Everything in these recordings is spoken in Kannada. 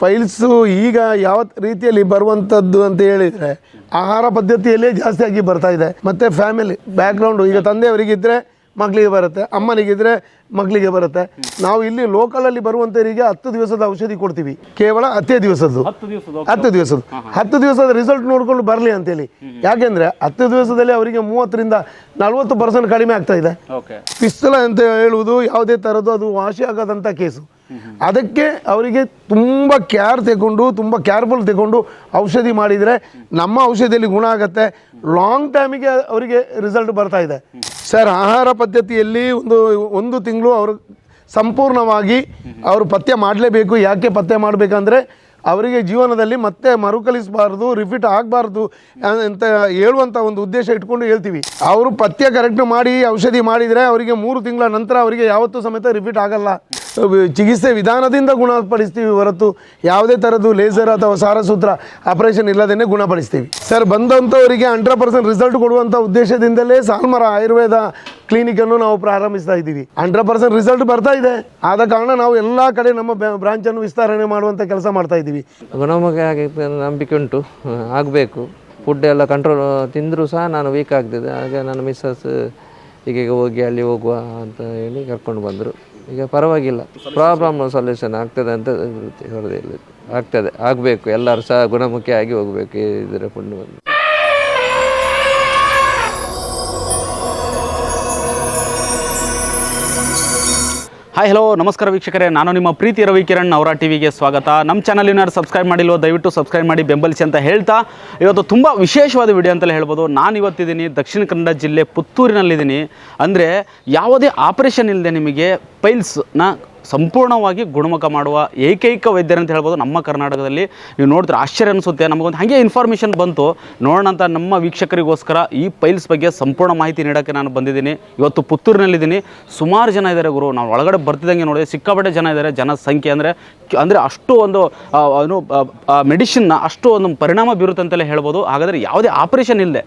ಫೈಲ್ಸು ಈಗ ಯಾವ ರೀತಿಯಲ್ಲಿ ಬರುವಂಥದ್ದು ಅಂತ ಹೇಳಿದರೆ ಆಹಾರ ಪದ್ಧತಿಯಲ್ಲೇ ಜಾಸ್ತಿ ಆಗಿ ಬರ್ತಾ ಇದೆ. ಮತ್ತು ಫ್ಯಾಮಿಲಿ ಬ್ಯಾಕ್ಗ್ರೌಂಡು ಈಗ ತಂದೆಯವರಿಗಿದ್ದರೆ ಮಕ್ಕಳಿಗೆ ಬರುತ್ತೆ ಅಮ್ಮನಿಗಿದ್ರೆ ಮಕ್ಕಳಿಗೆ ಬರುತ್ತೆ. ನಾವು ಇಲ್ಲಿ ಲೋಕಲಲ್ಲಿ ಬರುವಂಥವರಿಗೆ ಹತ್ತು ದಿವಸದ ಔಷಧಿ ಕೊಡ್ತೀವಿ. ಕೇವಲ ಹತ್ತೇ ದಿವಸದ್ದು ಹತ್ತು ದಿವಸದ ಹತ್ತು ದಿವಸದ ರಿಸಲ್ಟ್ ನೋಡ್ಕೊಂಡು ಬರಲಿ ಅಂತೇಳಿ. ಯಾಕೆಂದ್ರೆ ಹತ್ತು ದಿವಸದಲ್ಲಿ ಅವರಿಗೆ ಮೂವತ್ತರಿಂದ ನಲವತ್ತು ಪರ್ಸೆಂಟ್ ಕಡಿಮೆ ಆಗ್ತಾ ಇದೆ. ಪಿಸ್ತಲ ಅಂತ ಹೇಳುವುದು ಯಾವುದೇ ಥರದ್ದು ಅದು ವಾಸಿ ಆಗದಂಥ ಕೇಸು ಅದಕ್ಕೆ ಅವರಿಗೆ ತುಂಬ ಕೇರ್ ತಗೊಂಡು, ತುಂಬ ಕೇರ್ಫುಲ್ ತಗೊಂಡು ಔಷಧಿ ಮಾಡಿದರೆ ನಮ್ಮ ಔಷಧಿಯಲ್ಲಿ ಗುಣ ಆಗುತ್ತೆ. ಲಾಂಗ್ ಟೈಮಿಗೆ ಅವರಿಗೆ ರಿಸಲ್ಟ್ ಬರ್ತಾ ಇದೆ. ಸರ್ ಆಹಾರ ಪದ್ಧತಿಯಲ್ಲಿ ಒಂದು ಒಂದು ತಿಂಗಳು ಅವರು ಸಂಪೂರ್ಣವಾಗಿ ಅವರು ಪಥ್ಯ ಮಾಡಲೇಬೇಕು. ಯಾಕೆ ಪಥ್ಯ ಮಾಡಬೇಕಂದ್ರೆ ಅವರಿಗೆ ಜೀವನದಲ್ಲಿ ಮತ್ತೆ ಮರುಕಳಿಸಬಾರ್ದು ರಿಪೀಟ್ ಆಗಬಾರ್ದು ಅಂತ ಹೇಳುವಂಥ ಒಂದು ಉದ್ದೇಶ ಇಟ್ಕೊಂಡು ಹೇಳ್ತೀವಿ. ಅವರು ಪಥ್ಯ ಕರೆಕ್ಟ್ ಮಾಡಿ, ಔಷಧಿ ಮಾಡಿದರೆ ಅವರಿಗೆ ಮೂರು ತಿಂಗಳ ನಂತರ ಅವರಿಗೆ ಯಾವತ್ತೂ ಸಮೇತ ರಿಪೀಟ್ ಆಗಲ್ಲ. ಚಿಕಿತ್ಸೆ ವಿಧಾನದಿಂದ ಗುಣಪಡಿಸ್ತೀವಿ ಹೊರತು ಯಾವುದೇ ಥರದ್ದು ಲೇಸರ್ ಅಥವಾ ಸಾರಸೂತ್ರ ಆಪರೇಷನ್ ಇಲ್ಲದೇ ಗುಣಪಡಿಸ್ತೀವಿ. ಸರ್, ಬಂದಂಥವರಿಗೆ ಹಂಡ್ರೆಡ್ ಪರ್ಸೆಂಟ್ ರಿಸಲ್ಟ್ ಕೊಡುವಂಥ ಉದ್ದೇಶದಿಂದಲೇ ಸಾಲ್ಮರ ಆಯುರ್ವೇದ ಕ್ಲಿನಿಕನ್ನು ನಾವು ಪ್ರಾರಂಭಿಸ್ತಾ ಇದ್ದೀವಿ. ಹಂಡ್ರೆಡ್ ಪರ್ಸೆಂಟ್ ರಿಸಲ್ಟ್ ಬರ್ತಾ ಇದೆ. ಆದ ಕಾರಣ ನಾವು ಎಲ್ಲ ಕಡೆ ನಮ್ಮ ಬ್ರಾಂಚನ್ನು ವಿಸ್ತರಣೆ ಮಾಡುವಂಥ ಕೆಲಸ ಮಾಡ್ತಾ ಇದ್ದೀವಿ. ಗುಣಮುಖ ಆಗಿ ನಂಬಿಕೆ ಉಂಟು. ಆಗಬೇಕು. ಫುಡ್ ಎಲ್ಲ ಕಂಟ್ರೋಲ್ ತಿಂದರೂ ಸಹ ನಾನು ವೀಕ್ ಆಗ್ತಿದ್ದೆ. ಹಾಗೆ ನನ್ನ ಮಿಸ್ಸಸ್ ಹೀಗೆ ಹೋಗಿ ಅಲ್ಲಿ ಹೋಗುವ ಅಂತ ಹೇಳಿ ಕರ್ಕೊಂಡು ಬಂದರು. ಈಗ ಪರವಾಗಿಲ್ಲ. ಪ್ರಾಬ್ಲಮ್ ಸೊಲ್ಯೂಷನ್ ಆಗ್ತದೆ ಅಂತ ಹೊರದಿಲ್ಲ ಆಗ್ತದೆ, ಆಗಬೇಕು. ಎಲ್ಲರೂ ಸಹ ಗುಣಮುಖಿ ಆಗಿ ಹೋಗಬೇಕು ಇದರ ಫುಡ್ ಹಾಯ್ ಹಲೋ ನಮಸ್ಕಾರ ವೀಕ್ಷಕರೇ. ನಾನು ನಿಮ್ಮ ಪ್ರೀತಿ ರವಿ ಕಿರಣ್ ಅವರ ಟಿವಿಗೆ ಸ್ವಾಗತ. ನಮ್ಮ ಚಾನಲ್ ಏನಾದ್ರು ಸಬ್ಸ್ಕ್ರೈಬ್ ಮಾಡಿಲ್ವೋ, ದಯವಿಟ್ಟು ಸಬ್ಸ್ಕ್ರೈಬ್ ಮಾಡಿ, ಬೆಂಬಲಿಸಿ ಅಂತ ಹೇಳ್ತಾ, ಇವತ್ತು ತುಂಬ ವಿಶೇಷವಾದ ವಿಡಿಯೋ ಅಂತಲೇ ಹೇಳ್ಬೋದು. ನಾನು ಇವತ್ತಿದ್ದೀನಿ ದಕ್ಷಿಣ ಕನ್ನಡ ಜಿಲ್ಲೆ ಪುತ್ತೂರಿನಲ್ಲಿದ್ದೀನಿ. ಅಂದರೆ ಯಾವುದೇ ಆಪರೇಷನ್ ಇಲ್ಲದೆ ನಿಮಗೆ ಪೈಲ್ಸ್ನ ಸಂಪೂರ್ಣವಾಗಿ ಗುಣಮುಖ ಮಾಡುವ ಏಕೈಕ ವೈದ್ಯರು ಅಂತ ಹೇಳ್ಬೋದು ನಮ್ಮ ಕರ್ನಾಟಕದಲ್ಲಿ. ನೀವು ನೋಡಿದ್ರೆ ಆಶ್ಚರ್ಯ ಅನಿಸುತ್ತೆ. ನಮಗೊಂದು ಹಾಗೆ ಇನ್ಫಾರ್ಮೇಷನ್ ಬಂತು. ನೋಡೋಣ ಅಂತ ನಮ್ಮ ವೀಕ್ಷಕರಿಗೋಸ್ಕರ ಈ ಪೈಲ್ಸ್ ಬಗ್ಗೆ ಸಂಪೂರ್ಣ ಮಾಹಿತಿ ನೀಡೋಕ್ಕೆ ನಾನು ಬಂದಿದ್ದೀನಿ. ಇವತ್ತು ಪುತ್ತೂರಿನಲ್ಲಿದ್ದೀನಿ. ಸುಮಾರು ಜನ ಇದ್ದಾರೆ ಗುರು. ನಾವು ಒಳಗಡೆ ಬರ್ತಿದ್ದಂಗೆ ನೋಡಿ, ಸಿಕ್ಕಾಪಟ್ಟೆ ಜನ ಇದ್ದಾರೆ. ಜನಸಂಖ್ಯೆ ಅಂದರೆ ಅಂದರೆ ಅಷ್ಟು ಒಂದು ಏನು ಮೆಡಿಷನ್ನ ಅಷ್ಟು ಒಂದು ಪರಿಣಾಮ ಬೀರುತ್ತೆ ಅಂತಲೇ ಹೇಳ್ಬೋದು. ಹಾಗಾದರೆ ಯಾವುದೇ ಆಪರೇಷನ್ ಇಲ್ಲದೆ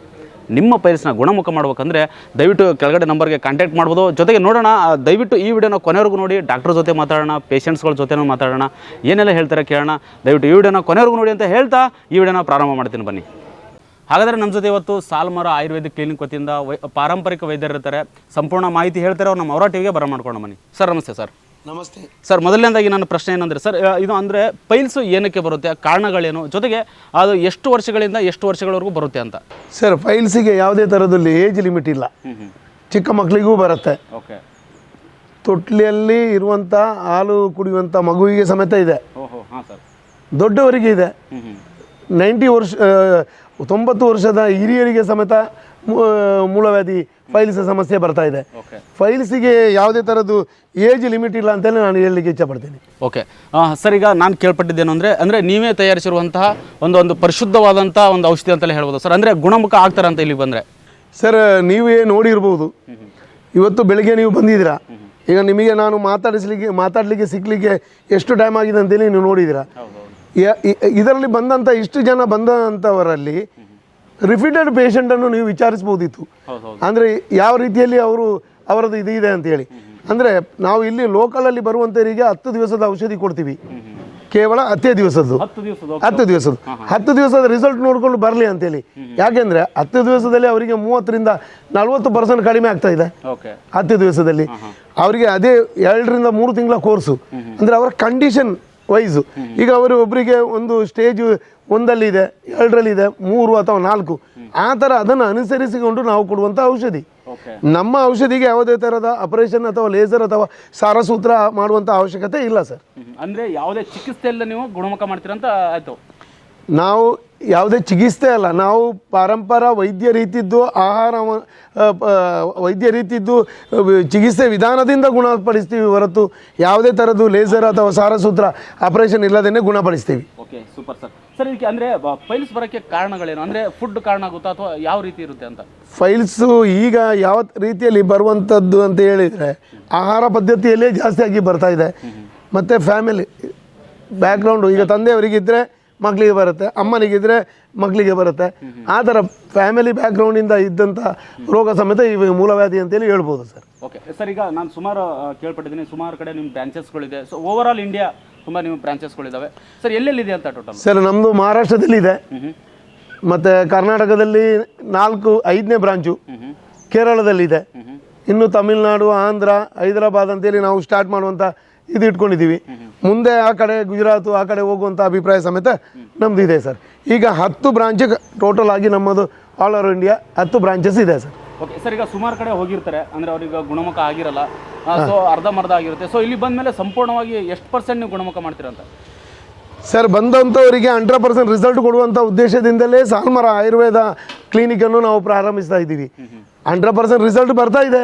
ನಿಮ್ಮ ಪೈಲ್ಸ್ನ ಗುಣಮುಖ ಮಾಡ್ಬೇಕಂದ್ರೆ ದಯವಿಟ್ಟು ಕೆಳಗಡೆ ನಂಬರ್ಗೆ ಕಾಂಟ್ಯಾಕ್ಟ್ ಮಾಡ್ಬೋದು. ಜೊತೆಗೆ ನೋಡೋಣ ದಯವಿಟ್ಟು ಈ ವಿಡಿಯೋನ ಕೊನೆವರೆಗೂ ನೋಡಿ, ಡಾಕ್ಟರ್ ಜೊತೆ ಮಾತಾಡೋಣ, ಪೇಷಂಟ್ಸ್ಗಳ ಜೊತೆನೂ ಮಾತಾಡೋಣ, ಏನೆಲ್ಲ ಹೇಳ್ತಾರೆ ಕೇಳೋಣ. ದಯವಿಟ್ಟು ಈ ವಿಡಿಯೋನ ಕೊನೆವರೆಗೂ ನೋಡಿ ಅಂತ ಹೇಳ್ತಾ ಈ ವಿಡಿಯೋನ ಪ್ರಾರಂಭ ಮಾಡ್ತೀನಿ ಬನ್ನಿ. ಹಾಗಾದರೆ ನಮ್ಮ ಜೊತೆ ಇವತ್ತು ಸಾಲ್ಮರ ಆಯುರ್ವೇದಿಕ್ ಕ್ಲಿನಿಕ್ ವತಿಯಿಂದ ಪಾರಂಪರಿಕ ವೈದ್ಯರು ಇರ್ತಾರೆ ಸಂಪೂರ್ಣ ಮಾಹಿತಿ ಹೇಳ್ತಾರೆ, ಅವ್ರು ನಮ್ಮ ಅವರ ಟಿವಿಗೆ ಬರ ಮಾಡ್ಕೊಂಡು ಬನ್ನಿ. ಸರ್, ನಮಸ್ತೆ ಸರ್. ನಮಸ್ತೆ. ಸರ್ ಮೊದಲನೇದಾಗಿ ನನ್ನ ಪ್ರಶ್ನೆ ಏನಂದರೆ ಸರ್ ಇದು ಅಂದರೆ ಪೈಲ್ಸು ಏನಕ್ಕೆ ಬರುತ್ತೆ ಕಾರಣಗಳೇನು? ಜೊತೆಗೆ ಅದು ಎಷ್ಟು ವರ್ಷಗಳಿಂದ ಎಷ್ಟು ವರ್ಷಗಳವರೆಗೂ ಬರುತ್ತೆ ಅಂತ? ಸರ್ ಫೈಲ್ಸಿಗೆ ಯಾವುದೇ ಥರದಲ್ಲಿ ಏಜ್ ಲಿಮಿಟ್ ಇಲ್ಲ. ಚಿಕ್ಕ ಮಕ್ಕಳಿಗೂ ಬರುತ್ತೆ. ಓಕೆ. ತೊಟ್ಲಿಯಲ್ಲಿ ಇರುವಂಥ ಹಾಲು ಕುಡಿಯುವಂಥ ಮಗುವಿಗೆ ಸಮೇತ ಇದೆ. ಓಹೋ ಹಾಂ ಸರ್. ದೊಡ್ಡವರಿಗೆ ಇದೆ. ನೈಂಟಿ ವರ್ಷ ತೊಂಬತ್ತು ವರ್ಷದ ಹಿರಿಯರಿಗೆ ಸಮೇತ ಮೂಲವ್ಯಾಧಿ ಫೈಲ್ಸ್ ಸಮಸ್ಯೆ ಬರ್ತಾ ಇದೆ. ಫೈಲ್ಸಿಗೆ ಯಾವುದೇ ಥರದ್ದು ಏಜ್ ಲಿಮಿಟ್ ಇಲ್ಲ ಅಂತಲೇ ನಾನು ಹೇಳಲಿಕ್ಕೆ ಇಚ್ಛಪಡ್ತೀನಿ ಓಕೆ ಸರ್ ಈಗ ನಾನು ಕೇಳ್ಪಟ್ಟಿದ್ದೇನು ಅಂದರೆ ಅಂದರೆ ನೀವೇ ತಯಾರಿಸಿರುವಂತಹ ಒಂದು ಒಂದು ಪರಿಶುದ್ಧವಾದಂಥ ಒಂದು ಔಷಧಿ ಅಂತಲೇ ಹೇಳ್ಬೋದು ಸರ್. ಅಂದರೆ ಗುಣಮುಖ ಆಗ್ತಾರೆ ಅಂತ ಇಲ್ಲಿ ಬಂದರೆ? ಸರ್ ನೀವೇ ನೋಡಿರ್ಬೋದು. ಇವತ್ತು ಬೆಳಿಗ್ಗೆ ನೀವು ಬಂದಿದ್ದೀರಾ. ಈಗ ನಿಮಗೆ ನಾನು ಮಾತಾಡಿಸ್ಲಿಕ್ಕೆ ಮಾತಾಡಲಿಕ್ಕೆ ಸಿಕ್ಕಲಿಕ್ಕೆ ಎಷ್ಟು ಟೈಮ್ ಆಗಿದೆ ಅಂತೇಳಿ ನೀವು ನೋಡಿದ್ದೀರಾ. ಇದರಲ್ಲಿ ಬಂದಂಥ ಇಷ್ಟು ಜನ ಬಂದಂಥವರಲ್ಲಿ ರಿಪೀಟೆಡ್ ಪೇಷಂಟನ್ನು ನೀವು ವಿಚಾರಿಸ್ಬೋದಿತ್ತು ಅಂದರೆ ಯಾವ ರೀತಿಯಲ್ಲಿ ಅವರು ಅವರದ್ದು ಇದು ಇದೆ ಅಂತೇಳಿ ಅಂದರೆ ನಾವು ಇಲ್ಲಿ ಲೋಕಲಲ್ಲಿ ಬರುವಂಥವರಿಗೆ ಹತ್ತು ದಿವಸದ ಔಷಧಿ ಕೊಡ್ತೀವಿ. ಕೇವಲ ಹತ್ತೇ ದಿವಸದ್ದು. ಹತ್ತು ದಿವಸದ ಹತ್ತು ದಿವಸದ ರಿಸಲ್ಟ್ ನೋಡಿಕೊಂಡು ಬರಲಿ ಅಂತೇಳಿ ಯಾಕೆಂದ್ರೆ ಹತ್ತು ದಿವಸದಲ್ಲಿ ಅವರಿಗೆ ಮೂವತ್ತರಿಂದ ನಲ್ವತ್ತು ಪರ್ಸೆಂಟ್ ಕಡಿಮೆ ಆಗ್ತಾ ಇದೆ. ಹತ್ತು ದಿವಸದಲ್ಲಿ. ಅವರಿಗೆ ಅದೇ ಎರಡರಿಂದ ಮೂರು ತಿಂಗಳ ಕೋರ್ಸು ಅಂದ್ರೆ ಅವರ ಕಂಡೀಷನ್ ವೈಸು ಈಗ ಅವರು ಒಬ್ಬರಿಗೆ ಒಂದು ಸ್ಟೇಜ್ ಒಂದಲ್ಲಿದೆ ಎರಡರಲ್ಲಿದೆ ಮೂರು ಅಥವಾ ನಾಲ್ಕು. ಆ ಥರ ಅದನ್ನು ಅನುಸರಿಸಿಕೊಂಡು ನಾವು ಕೊಡುವಂಥ ಔಷಧಿ. ನಮ್ಮ ಔಷಧಿಗೆ ಯಾವುದೇ ಥರದ ಆಪರೇಷನ್ ಅಥವಾ ಲೇಸರ್ ಅಥವಾ ಸಾರಸೂತ್ರ ಮಾಡುವಂಥ ಅವಶ್ಯಕತೆ ಇಲ್ಲ ಸರ್. ಅಂದರೆ ಯಾವುದೇ ಚಿಕಿತ್ಸೆ ಇಲ್ಲ ನೀವು ಗುಣಮುಖ ಮಾಡ್ತೀರಂತ ಆಯಿತು. ನಾವು ಯಾವುದೇ ಚಿಕಿತ್ಸೆ ಅಲ್ಲ. ನಾವು ಪಾರಂಪರ ವೈದ್ಯ ರೀತಿದ್ದು ಆಹಾರ ವೈದ್ಯ ರೀತಿದ್ದು ಚಿಕಿತ್ಸೆ ವಿಧಾನದಿಂದ ಗುಣಪಡಿಸ್ತೀವಿ ಹೊರತು ಯಾವುದೇ ಥರದ್ದು ಲೇಸರ್ ಅಥವಾ ಸಾರಸೂತ್ರ ಆಪರೇಷನ್ ಇಲ್ಲದೇ ಗುಣಪಡಿಸ್ತೀವಿ. Okay super sir. ಸರ್ ಇದಕ್ಕೆ ಅಂದರೆ ಫೈಲ್ಸ್ ಬರೋಕ್ಕೆ ಕಾರಣಗಳೇನು? ಅಂದರೆ ಫುಡ್ ಕಾರಣ ಆಗುತ್ತಾ ಅಥವಾ ಯಾವ ರೀತಿ ಇರುತ್ತೆ ಅಂತ? ಫೈಲ್ಸು ಈಗ ಯಾವ ರೀತಿಯಲ್ಲಿ ಬರುವಂಥದ್ದು ಅಂತ ಹೇಳಿದರೆ ಆಹಾರ ಪದ್ಧತಿಯಲ್ಲೇ ಜಾಸ್ತಿಯಾಗಿ ಬರ್ತಾ ಇದೆ. ಮತ್ತು ಫ್ಯಾಮಿಲಿ ಬ್ಯಾಕ್ಗ್ರೌಂಡು ಈಗ ತಂದೆಯವರಿಗಿದ್ದರೆ ಮಕ್ಕಳಿಗೆ ಬರುತ್ತೆ ಅಮ್ಮನಿಗಿದ್ರೆ ಮಗಳಿಗೆ ಬರುತ್ತೆ. ಆ ಥರ ಫ್ಯಾಮಿಲಿ ಬ್ಯಾಕ್ಗ್ರೌಂಡಿಂದ ಇದ್ದಂಥ ರೋಗ ಸಮೇತ ಇವಾಗ ಮೂಲವ್ಯಾಧಿ ಅಂತೇಳಿ ಹೇಳ್ಬೋದು ಸರ್. ಓಕೆ ಸರ್ ಈಗ ನಾನು ಸುಮಾರು ಕೇಳ್ಪಟ್ಟಿದ್ದೀನಿ. ಸುಮಾರು ಕಡೆ ನಿಮ್ಮ ಬ್ರಾಂಚಸ್ಗಳಿದೆ ಸೊ ಓವರ್ ಆಲ್ ಇಂಡಿಯಾ ತುಂಬ ನಿಮ್ಮ ಬ್ರಾಂಚಸ್ಗಳಿದ್ದಾವೆ ಸರ್ ಎಲ್ಲೆಲ್ಲಿದೆ ಅಂತ ಟೋಟಲ್ ಸರ್ ನಮ್ಮದು ಮಹಾರಾಷ್ಟ್ರದಲ್ಲಿದೆ. ಮತ್ತು ಕರ್ನಾಟಕದಲ್ಲಿ ನಾಲ್ಕು ಐದನೇ ಬ್ರಾಂಚು ಕೇರಳದಲ್ಲಿದೆ. ಇನ್ನು ತಮಿಳುನಾಡು ಆಂಧ್ರ ಹೈದರಾಬಾದ್ ಅಂತೇಳಿ ನಾವು ಸ್ಟಾರ್ಟ್ ಮಾಡುವಂಥ ಇದು ಇಟ್ಕೊಂಡಿದ್ದೀವಿ. ಮುಂದೆ ಆ ಕಡೆ ಗುಜರಾತು ಆ ಕಡೆ ಹೋಗುವಂಥ ಅಭಿಪ್ರಾಯ ಸಮೇತ ನಮ್ಮದು ಇದೆ ಸರ್. ಈಗ ಹತ್ತು ಬ್ರಾಂಚ್ ಟೋಟಲ್ ಆಗಿ ನಮ್ಮದು ಆಲ್ ಓವರ್ ಇಂಡಿಯಾ ಹತ್ತು ಬ್ರಾಂಚಸ್ ಇದೆ ಸರ್. ಓಕೆ ಸರ್ ಈಗ ಸುಮಾರು ಕಡೆ ಹೋಗಿರ್ತಾರೆ. ಅಂದರೆ ಅವ್ರಿಗೆ ಗುಣಮುಖ ಆಗಿರಲ್ಲ. ಸೊ ಅರ್ಧಂಬರ್ಧ ಆಗಿರುತ್ತೆ. ಸೊ ಇಲ್ಲಿ ಬಂದಮೇಲೆ ಸಂಪೂರ್ಣವಾಗಿ ಎಷ್ಟು ಪರ್ಸೆಂಟ್ ನೀವು ಗುಣಮುಖ ಮಾಡ್ತೀರಂತ ಸರ್ ಬಂದಂಥವರಿಗೆ ಹಂಡ್ರೆಡ್ ಪರ್ಸೆಂಟ್ ರಿಸಲ್ಟ್ ಕೊಡುವಂಥ ಉದ್ದೇಶದಿಂದಲೇ ಸಾಲ್ಮರ ಆಯುರ್ವೇದ ಕ್ಲಿನಿಕನ್ನು ನಾವು ಪ್ರಾರಂಭಿಸ್ತಾ ಇದ್ದೀವಿ. ಹಂಡ್ರೆಡ್ ಪರ್ಸೆಂಟ್ ರಿಸಲ್ಟ್ ಬರ್ತಾ ಇದೆ.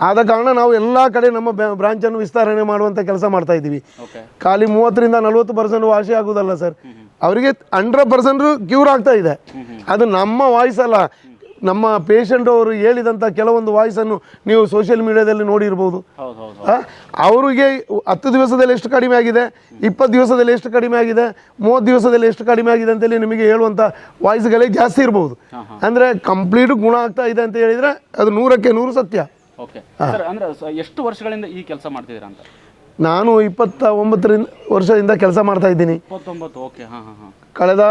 ಆದ ಕಾರಣ ನಾವು ಎಲ್ಲ ಕಡೆ ನಮ್ಮ ಬ್ರಾಂಚನ್ನು ವಿಸ್ತರಣೆ ಮಾಡುವಂಥ ಕೆಲಸ ಮಾಡ್ತಾ ಇದ್ದೀವಿ. ಓಕೆ. ಖಾಲಿ ಮೂವತ್ತರಿಂದ ನಲವತ್ತು ಪರ್ಸೆಂಟ್ ವಾಸಿ ಆಗುದಲ್ಲ ಸರ್. ಅವರಿಗೆ ಹಂಡ್ರೆಡ್ ಪರ್ಸೆಂಟ್ ಕ್ಯೂರ್ ಆಗ್ತಾ ಇದೆ. ಅದು ನಮ್ಮ ವಾಯ್ಸ್ ಅಲ್ಲ. ನಮ್ಮ ಪೇಷಂಟ್ ಅವರು ಹೇಳಿದಂಥ ಕೆಲವೊಂದು ವಾಯ್ಸನ್ನು ನೀವು ಸೋಷಿಯಲ್ ಮೀಡಿಯಾದಲ್ಲಿ ನೋಡಿರ್ಬೋದು. ಅವರಿಗೆ ಹತ್ತು ದಿವಸದಲ್ಲಿ ಎಷ್ಟು ಕಡಿಮೆ ಆಗಿದೆ ಇಪ್ಪತ್ತು ದಿವಸದಲ್ಲಿ ಎಷ್ಟು ಕಡಿಮೆ ಆಗಿದೆ ಮೂವತ್ತು ದಿವಸದಲ್ಲಿ ಎಷ್ಟು ಕಡಿಮೆ ಆಗಿದೆ ಅಂತೇಳಿ ನಿಮಗೆ ಹೇಳುವಂಥ ವಾಯ್ಸ್ಗಳೇ ಜಾಸ್ತಿ ಇರ್ಬೋದು. ಅಂದರೆ ಕಂಪ್ಲೀಟ್ ಗುಣ ಆಗ್ತಾ ಇದೆ ಅಂತ ಹೇಳಿದರೆ ಅದು ನೂರಕ್ಕೆ ನೂರು ಸತ್ಯ. ಓಕೆ. ಸರ್ ಎಷ್ಟು ವರ್ಷಗಳಿಂದ ಈ ಕೆಲಸ ಮಾಡ್ತಿದ್ದೀರಾ ಅಂತ? ನಾನು ಇಪ್ಪತ್ತ ಒಂಬತ್ತರಿಂದ ವರ್ಷದಿಂದ ಕೆಲಸ ಮಾಡ್ತಾ ಇದ್ದೀನಿ. ಕಳೆದ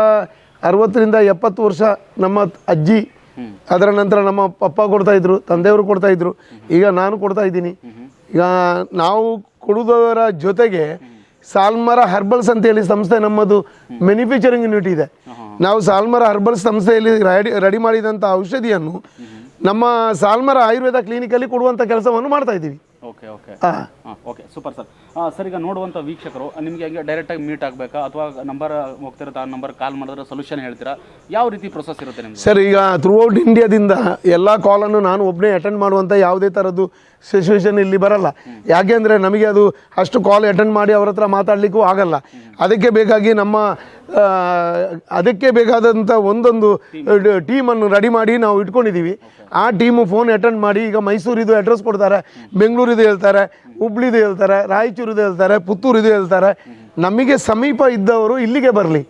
ಅರವತ್ತರಿಂದ ಎಪ್ಪತ್ತು ವರ್ಷ ನಮ್ಮ ಅಜ್ಜಿ ಅದರ ನಂತರ ನಮ್ಮ ಪಪ್ಪ ಕೊಡ್ತಾ ಇದ್ರು ತಂದೆಯವರು ಕೊಡ್ತಾ ಇದ್ರು. ಈಗ ನಾನು ಕೊಡ್ತಾ ಇದ್ದೀನಿ. ಈಗ ನಾವು ಕೊಡುವುದರ ಜೊತೆಗೆ ಸಾಲ್ಮರ ಹರ್ಬಲ್ಸ್ ಅಂತೇಳಿ ಸಂಸ್ಥೆ ನಮ್ಮದು ಮ್ಯಾನುಫ್ಯಾಕ್ಚರಿಂಗ್ ಯೂನಿಟ್ ಇದೆ. ನಾವು ಸಾಲ್ಮರ ಹರ್ಬಲ್ಸ್ ಸಂಸ್ಥೆಯಲ್ಲಿ ರೆಡಿ ರೆಡಿ ಮಾಡಿದಂಥ ಔಷಧಿಯನ್ನು ನಮ್ಮ ಸಾಲ್ಮರ ಆಯುರ್ವೇದ ಕ್ಲಿನಿಕಲ್ಲಿ ಕೊಡುವಂಥ ಕೆಲಸವನ್ನು ಮಾಡ್ತಾ ಇದ್ದೀವಿ. ಓಕೆ ಓಕೆ ಹಾಂ. ಓಕೆ ಸೂಪರ್ ಸರ್ ಸರ್, ಈಗ ನೋಡುವಂಥ ವೀಕ್ಷಕರು, ನಿಮಗೆ ಹಂಗೆ ಡೈರೆಕ್ಟಾಗಿ ಮೀಟ್ ಆಗಬೇಕಾ? ಅಥವಾ ನಂಬರ್ ಹೋಗ್ತಿರೋ ಆ ನಂಬರ್ ಕಾಲ್ ಮಾಡಿದ್ರೆ ಸೊಲ್ಯೂಷನ್ ಹೇಳ್ತೀರಾ? ಯಾವ ರೀತಿ ಪ್ರೊಸೆಸ್ ಇರುತ್ತೆ ನಿಮ್ಗೆ ಸರ್, ಈಗ ಥ್ರೂ ಔಟ್ ಇಂಡಿಯಾದಿಂದ ಎಲ್ಲ ಕಾಲನ್ನು ನಾನು ಒಬ್ಬನೇ ಅಟೆಂಡ್ ಮಾಡುವಂಥ ಯಾವುದೇ ಥರದ್ದು ಸಿಚುವೇಶನ್ ಇಲ್ಲಿ ಬರಲ್ಲ. ಯಾಕೆ ಅಂದರೆ ನಮಗೆ ಅದು ಅಷ್ಟು ಕಾಲ್ ಅಟೆಂಡ್ ಮಾಡಿ ಅವ್ರ ಹತ್ರ ಮಾತಾಡಲಿಕ್ಕೂ ಆಗಲ್ಲ. ಅದಕ್ಕೆ ಬೇಕಾಗಿ ನಮ್ಮ ಅದಕ್ಕೆ ಬೇಕಾದಂಥ ಒಂದೊಂದು ಟೀಮನ್ನು ರೆಡಿ ಮಾಡಿ ನಾವು ಇಟ್ಕೊಂಡಿದ್ದೀವಿ ಆ ಟೀಮು ಫೋನ್ ಅಟೆಂಡ್ ಮಾಡಿ ಈಗ ಮೈಸೂರಿದು ಅಡ್ರೆಸ್ ಕೊಡ್ತಾರೆ ಬೆಂಗಳೂರಿದು ಹೇಳ್ತಾರೆ ಹುಬ್ಳಿದು ಹೇಳ್ತಾರೆ ರಾಯಚೂರಿದು ಹೇಳ್ತಾರೆ ಪುತ್ತೂರಿದು ಹೇಳ್ತಾರೆ. ನಮಗೆ ಸಮೀಪ ಇದ್ದವರು ಇಲ್ಲಿಗೆ ಬರಲಿ.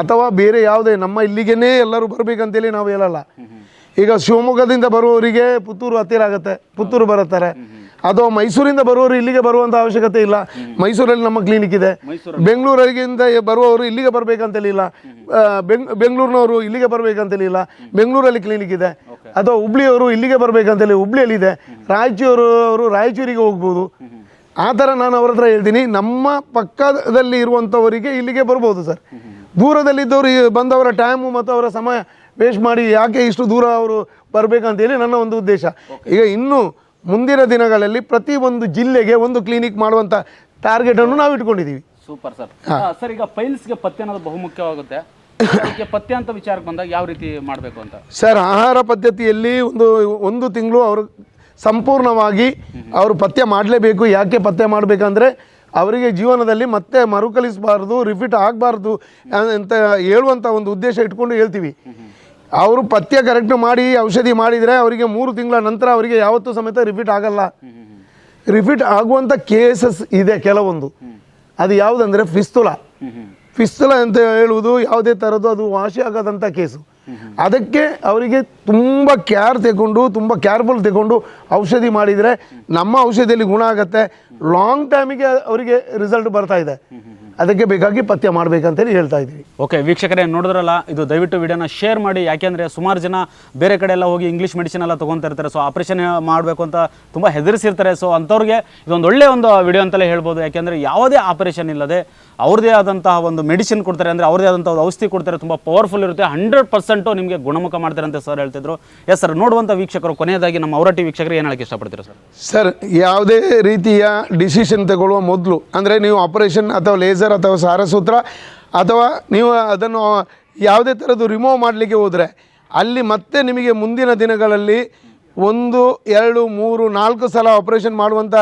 ಅಥವಾ ಬೇರೆ ಯಾವುದೇ ನಮ್ಮ ಇಲ್ಲಿಗೇ ಎಲ್ಲರೂ ಬರಬೇಕಂತೇಳಿ ನಾವು ಹೇಳಲ್ಲ. ಈಗ ಶಿವಮೊಗ್ಗದಿಂದ ಬರುವವರಿಗೆ ಪುತ್ತೂರು ಹತ್ತಿರ ಆಗುತ್ತೆ. ಪುತ್ತೂರು ಬರುತ್ತಾರೆ. ಅಥವಾ ಮೈಸೂರಿಂದ ಬರುವವರು ಇಲ್ಲಿಗೆ ಬರುವಂಥ ಅವಶ್ಯಕತೆ ಇಲ್ಲ. ಮೈಸೂರಲ್ಲಿ ನಮ್ಮ ಕ್ಲಿನಿಕ್ ಇದೆ. ಬೆಂಗಳೂರಿಗಿಂತ ಬರುವವರು ಇಲ್ಲಿಗೆ ಬರ್ಬೇಕಂತೇಳಿ ಇಲ್ಲ. ಆ, ಬೆಂಗ್ ಬೆಂಗಳೂರಿನವರು ಇಲ್ಲಿಗೆ ಬರಬೇಕಂತೇಳಿಲ್ಲ ಬೆಂಗಳೂರಲ್ಲಿ ಕ್ಲಿನಿಕ್ ಇದೆ. ಅಥವಾ ಹುಬ್ಳಿಯವರು ಇಲ್ಲಿಗೆ ಬರಬೇಕಂತೇಳಿ ಹುಬ್ಳಿಯಲ್ಲಿ ಇದೆ. ರಾಯಚೂರು ಅವರು ರಾಯಚೂರಿಗೆ ಹೋಗ್ಬೋದು. ಆ ಥರ ನಾನು ಅವ್ರ ಹತ್ರ ಹೇಳ್ತೀನಿ. ನಮ್ಮ ಪಕ್ಕದಲ್ಲಿ ಇರುವಂಥವರಿಗೆ ಇಲ್ಲಿಗೆ ಬರ್ಬೋದು ಸರ್. ದೂರದಲ್ಲಿದ್ದವರು ಬಂದವರ ಟೈಮು ಮತ್ತು ಅವರ ಸಮಯ ವೇಸ್ಟ್ ಮಾಡಿ ಯಾಕೆ ಇಷ್ಟು ದೂರ ಅವರು ಬರಬೇಕಂತೇಳಿ ನನ್ನ ಒಂದು ಉದ್ದೇಶ. ಈಗ ಇನ್ನು ಮುಂದಿನ ದಿನಗಳಲ್ಲಿ ಪ್ರತಿ ಒಂದು ಜಿಲ್ಲೆಗೆ ಒಂದು ಕ್ಲಿನಿಕ್ ಮಾಡುವಂಥ ಟಾರ್ಗೆಟನ್ನು ನಾವು ಇಟ್ಕೊಂಡಿದ್ದೀವಿ ಸೂಪರ್ ಸರ್ ಸರ್ ಈಗ ಫೈಲ್ಸ್ಗೆ ಪತ್ತೆ ಅನ್ನೋದು ಬಹುಮುಖ್ಯವಾಗುತ್ತೆ. ಪಥ್ಯ ಅಂತ ವಿಚಾರಕ್ಕೆ ಬಂದಾಗ ಯಾವ ರೀತಿ ಮಾಡಬೇಕು ಅಂತ? ಸರ್ ಆಹಾರ ಪದ್ಧತಿಯಲ್ಲಿ ಒಂದು ಒಂದು ತಿಂಗಳು ಅವರು ಸಂಪೂರ್ಣವಾಗಿ ಅವರು ಪತ್ತೆ ಮಾಡಲೇಬೇಕು. ಯಾಕೆ ಪತ್ತೆ ಮಾಡಬೇಕಂದ್ರೆ ಅವರಿಗೆ ಜೀವನದಲ್ಲಿ ಮತ್ತೆ ಮರುಕಳಿಸಬಾರ್ದು ರಿಪೀಟ್ ಆಗಬಾರ್ದು ಅಂತ ಹೇಳುವಂಥ ಒಂದು ಉದ್ದೇಶ ಇಟ್ಕೊಂಡು ಹೇಳ್ತೀವಿ. ಅವರು ಪಥ್ಯ ಕರೆಕ್ಟ್ ಮಾಡಿ, ಔಷಧಿ ಮಾಡಿದರೆ ಅವರಿಗೆ ಮೂರು ತಿಂಗಳ ನಂತರ ಅವರಿಗೆ ಯಾವತ್ತೂ ಸಮೇತ ರಿಪೀಟ್ ಆಗಲ್ಲ. ರಿಪೀಟ್ ಆಗುವಂಥ ಕೇಸಸ್ ಇದೆ ಕೆಲವೊಂದು. ಅದು ಯಾವುದಂದರೆ ಫಿಸ್ತುಲ. ಫಿಸ್ತುಲ ಅಂತ ಹೇಳುವುದು ಯಾವುದೇ ಥರದ್ದು ಅದು ವಾಸಿ ಆಗದಂಥ ಕೇಸು ಅದಕ್ಕೆ ಅವರಿಗೆ ತುಂಬ ಕೇರ್ ತಗೊಂಡು, ತುಂಬ ಕೇರ್ಫುಲ್ ತಗೊಂಡು ಔಷಧಿ ಮಾಡಿದರೆ ನಮ್ಮ ಔಷಧಿಯಲ್ಲಿ ಗುಣ ಆಗುತ್ತೆ. ಲಾಂಗ್ ಟೈಮಿಗೆ ಅವರಿಗೆ ರಿಸಲ್ಟ್ ಬರ್ತಾ ಇದೆ. ಅದಕ್ಕೆ ಬೇಕಾಗಿ ಪಥ್ಯ ಮಾಡಬೇಕಂತೇಳಿ ಹೇಳ್ತಾ ಇದ್ದೀವಿ ಓಕೆ ವೀಕ್ಷಕರೇ ನೋಡಿದ್ರಲ್ಲ ಇದು ದಯವಿಟ್ಟು ವಿಡಿಯೋನ ಶೇರ್ ಮಾಡಿ. ಯಾಕೆಂದರೆ ಸುಮಾರು ಜನ ಬೇರೆ ಕಡೆ ಎಲ್ಲ ಹೋಗಿ ಇಂಗ್ಲೀಷ್ ಮೆಡಿಸಿನ್ ಎಲ್ಲ ತೊಗೊತಾ ಇರ್ತಾರೆ. ಸೊ ಆಪ್ರೇಷನ್ ಮಾಡಬೇಕು ಅಂತ ತುಂಬ ಹೆದರಿಸಿರ್ತಾರೆ. ಸೊ ಅಂಥವ್ರಿಗೆ ಇದೊಂದು ಒಳ್ಳೆಯ ಒಂದು ವಿಡಿಯೋ ಅಂತಲೇ ಹೇಳ್ಬೋದು. ಯಾಕೆಂದರೆ ಯಾವುದೇ ಆಪರೇಷನ್ ಇಲ್ಲದೆ ಅವ್ರದೇ ಆದಂತಹ ಒಂದು ಮೆಡಿಸಿನ್ ಕೊಡ್ತಾರೆ. ಅಂದರೆ ಅವ್ರದೇ ಆದಂಥ ಒಂದು ಔಷಧಿ ಕೊಡ್ತಾರೆ. ತುಂಬ ಪವರ್ಫುಲ್ ಇರುತ್ತೆ. ಹಂಡ್ರೆಡ್ ಪರ್ಸೆಂಟು ನಿಮಗೆ ಗುಣಮುಖ ಮಾಡ್ತಾರೆ ಅಂತ ಸರ್ ಹೇಳ್ತಿದ್ರು. ಎಸ್ ಸರ್ ನೋಡುವಂಥ ವೀಕ್ಷಕರು ಕೊನೆಯದಾಗಿ ನಮ್ಮ ಅವರಟ್ಟಿ ಟಿ ವೀಕ್ಷಕರು ಏನು ಹೇಳಕ್ಕೆ ಇಷ್ಟಪಡ್ತೀರಾ ಸರ್ ಸರ್ ಯಾವುದೇ ರೀತಿಯ ಡಿಸಿಷನ್ ತಗೊಳ್ಳುವ ಮೊದಲು. ಅಂದರೆ ನೀವು ಆಪರೇಷನ್ ಅಥವಾ ಲೇಸರ್ ಅಥವಾ ಸಾರಸೂತ್ರ ಅಥವಾ ನೀವು ಅದನ್ನು ಯಾವುದೇ ಥರದ್ದು ರಿಮೂವ್ ಮಾಡಲಿಕ್ಕೆ ಹೋದರೆ, ಅಲ್ಲಿ ಮತ್ತೆ ನಿಮಗೆ ಮುಂದಿನ ದಿನಗಳಲ್ಲಿ ಒಂದು, ಎರಡು, ಮೂರು, ನಾಲ್ಕು ಸಲ ಆಪರೇಷನ್ ಮಾಡುವಂಥ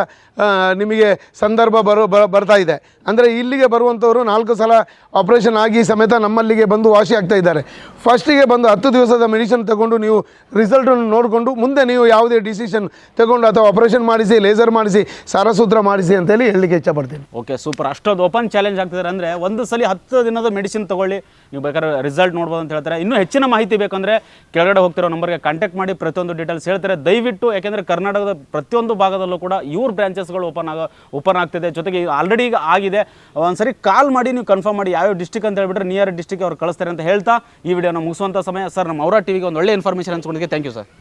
ನಿಮಗೆ ಸಂದರ್ಭ ಬರೋ ಬರ್ತಾ ಇದೆ. ಅಂದರೆ ಇಲ್ಲಿಗೆ ಬರುವಂಥವರು ನಾಲ್ಕು ಸಲ ಆಪರೇಷನ್ ಆಗಿ ಸಮೇತ ನಮ್ಮಲ್ಲಿಗೆ ಬಂದು ವಾಸಿ ಆಗ್ತಾ ಇದ್ದಾರೆ. ಫಸ್ಟಿಗೆ ಬಂದು ಹತ್ತು ದಿವಸದ ಮೆಡಿಸಿನ್ ತಗೊಂಡು ನೀವು ರಿಸಲ್ಟನ್ನು ನೋಡಿಕೊಂಡು, ಮುಂದೆ ನೀವು ಯಾವುದೇ ಡಿಸಿಷನ್ ತಗೊಂಡು ಅಥವಾ ಆಪರೇಷನ್ ಮಾಡಿಸಿ ಲೇಸರ್ ಮಾಡಿಸಿ, ಸಾರಸೂತ್ರ ಮಾಡಿಸಿ ಅಂತೇಳಿ ಹೇಳಲಿಕ್ಕೆ ಇಷ್ಟಪಡ್ತೀನಿ ಓಕೆ ಸೂಪರ್ ಅಷ್ಟೊಂದು ಓಪನ್ ಚಾಲೆಂಜ್ ಆಗ್ತಿದ್ದಾರೆ ಅಂದರೆ ಒಂದು ಸಲ ಹತ್ತು ದಿನದ ಮೆಡಿಸಿನ್ ತಗೊಳ್ಳಿ. ನೀವು ಬೇಕಾದ್ರೆ ರಿಸಲ್ಟ್ ನೋಡ್ಬೋದು ಅಂತ ಹೇಳ್ತಾರೆ. ಇನ್ನೂ ಹೆಚ್ಚಿನ ಮಾಹಿತಿ ಬೇಕಂದರೆ ಕೆಳಗಡೆ ಹೋಗ್ತಿರೋ ನಂಬರ್ಗೆ ಕಾಂಟ್ಯಾಕ್ಟ್ ಮಾಡಿ. ಪ್ರತಿಯೊಂದು ಡೀಟೇಲ್ಸ್ ಹೇಳ್ತಾರೆ ಹೇಳ್ತಾರೆ, ದಯವಿಟ್ಟು, ಯಾಕೆಂದರೆ ಕರ್ನಾಟಕದ ಪ್ರತಿಯೊಂದು ಭಾಗದಲ್ಲೂ ಕೂಡ ಇವ್ರ ಬ್ರಾಂಚಸ್ಗಳು ಓಪನ್ ಆಗ ಓಪನ್ ಆಗ್ತಿದೆ. ಜೊತೆಗೆ ಆಲ್ರೆಡಿ ಈಗ ಆಗಿದೆ. ಒಂದ್ಸರಿ ಕಾಲ್ ಮಾಡಿ ನೀವು ಕನ್ಫರ್ಮ್ ಮಾಡಿ ಯಾವ್ಯಾವ ಡಿಸ್ಟಿಕ್ ಅಂತ ಹೇಳ್ಬಿಟ್ರೆ ನಿಯರ್ ಡಿಸ್ಟಿಕ್ ಅವ್ರು ಕಳಿಸ್ತಾರೆ ಅಂತ ಹೇಳ್ತಾ ಈ ವಿಡಿಯೋನ ಮುಗಿಸುವಂಥ ಸಮಯ. ಸರ್, ನಮ್ಮ ಅವರ ಟಿವಿಗೆ ಒಂದು ಒಳ್ಳೆ ಇನ್ಫಾರ್ಮೇಷನ್ ಅನ್ಸ್ಕೊಂಡಿದ್ದೆ ಥ್ಯಾಂಕ್ ಯು ಸರ್